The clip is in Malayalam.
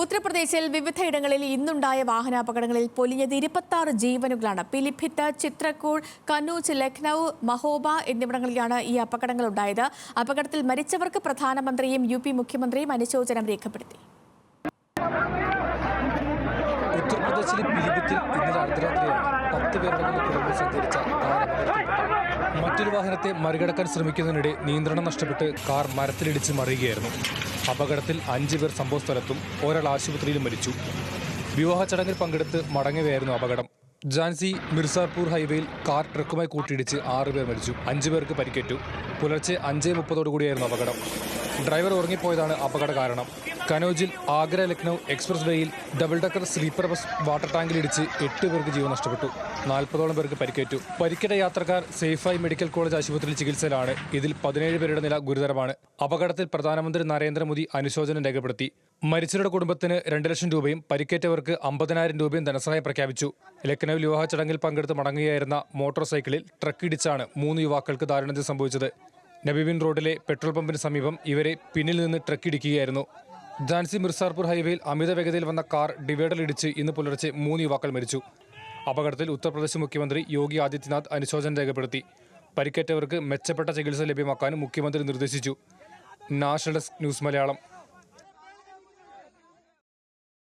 ഉത്തർപ്രദേശിൽ വിവിധയിടങ്ങളിൽ ഇന്നുണ്ടായ വാഹനാപകടങ്ങളിൽ പൊലിഞ്ഞത് ഇരുപത്തി ജീവനുകളാണ്. പിലിഭിത്ത് ചിത്രക്കൂൾ കനൂജ് ലക്നൌ മഹോബ എന്നിവിടങ്ങളിലാണ് ഈ അപകടങ്ങൾ ഉണ്ടായത് അപകടത്തിൽ മരിച്ചവർക്ക് പ്രധാനമന്ത്രിയും യു പി മുഖ്യമന്ത്രിയും അനുശോചനം രേഖപ്പെടുത്തി. ഉത്തർപ്രദേശിലെ പിലിഭിത്തിൽ ഇന്നലെ അർദ്ധരാത്രിയാണ് പത്ത് പേരടങ്ങുന്ന കുടുംബം സഞ്ചരിച്ച കാർ മറ്റൊരു വാഹനത്തെ മറികടക്കാൻ ശ്രമിക്കുന്നതിനിടെ നിയന്ത്രണം നഷ്ടപ്പെട്ട് കാർ മരത്തിലിടിച്ച് മറിയുകയായിരുന്നു. അപകടത്തിൽ അഞ്ച് പേർ സംഭവസ്ഥലത്തും ഒരാൾ ആശുപത്രിയിലും മരിച്ചു. വിവാഹ ചടങ്ങിൽ പങ്കെടുത്ത് മടങ്ങുകയായിരുന്നു അപകടം. ജാൻസി മിർസാർപൂർ ഹൈവേയിൽ കാർ ട്രക്കുമായി കൂട്ടിയിടിച്ച് ആറുപേർ മരിച്ചു. അഞ്ചു പേർക്ക് പരിക്കേറ്റു. പുലർച്ചെ അഞ്ചേ മുപ്പതോടുകൂടിയായിരുന്നു അപകടം. ഡ്രൈവർ ഉറങ്ങിപ്പോയതാണ് അപകട കാരണം. കനോജിൽ ആഗ്ര ലക്നൗ എക്സ്പ്രസ് വേയിൽ double decker sleeper bus water ടാങ്കിൽ ഇടിച്ച് എട്ട് പേർക്ക് ജീവൻ നഷ്ടപ്പെട്ടു. നാൽപ്പതോളം പേർക്ക് പരിക്കേറ്റു. പരിക്കേറ്റ യാത്രക്കാർ സേഫായി മെഡിക്കൽ കോളേജ് ആശുപത്രിയിൽ ചികിത്സയിലാണ്. ഇതിൽ പതിനേഴ് പേരുടെ നില ഗുരുതരമാണ്. അപകടത്തിൽ പ്രധാനമന്ത്രി നരേന്ദ്രമോദി അനുശോചനം രേഖപ്പെടുത്തി. മരിച്ചവരുടെ കുടുംബത്തിന് രണ്ട് ലക്ഷം രൂപയും പരിക്കേറ്റവർക്ക് അമ്പതിനായിരം രൂപയും ധനസഹായം പ്രഖ്യാപിച്ചു. ലക്നൌവിൽ വിവാഹ ചടങ്ങിൽ പങ്കെടുത്ത് മടങ്ങുകയായിരുന്ന മോട്ടോർ സൈക്കിളിൽ ട്രക്ക് ഇടിച്ചാണ് മൂന്ന് യുവാക്കൾക്ക് ദാരുണത്തിൽ സംഭവിച്ചത്. നബിബിൻ റോഡിലെ പെട്രോൾ പമ്പിന് സമീപം ഇവരെ പിന്നിൽ നിന്ന് ട്രക്ക് ഇടിക്കുകയായിരുന്നു. ഝാൻസി മിർസാർപൂർ ഹൈവേയിൽ അമിത വേഗതയിൽ വന്ന കാർ ഡിവൈഡറിലിടിച്ച് ഇന്ന് പുലർച്ചെ മൂന്ന് യുവാക്കൾ മരിച്ചു. അപകടത്തിൽ ഉത്തർപ്രദേശ് മുഖ്യമന്ത്രി യോഗി ആദിത്യനാഥ് അനുശോചനം രേഖപ്പെടുത്തി. പരിക്കേറ്റവർക്ക് മെച്ചപ്പെട്ട ചികിത്സ ലഭ്യമാക്കാനും മുഖ്യമന്ത്രി നിർദ്ദേശിച്ചു. National news Malayalam.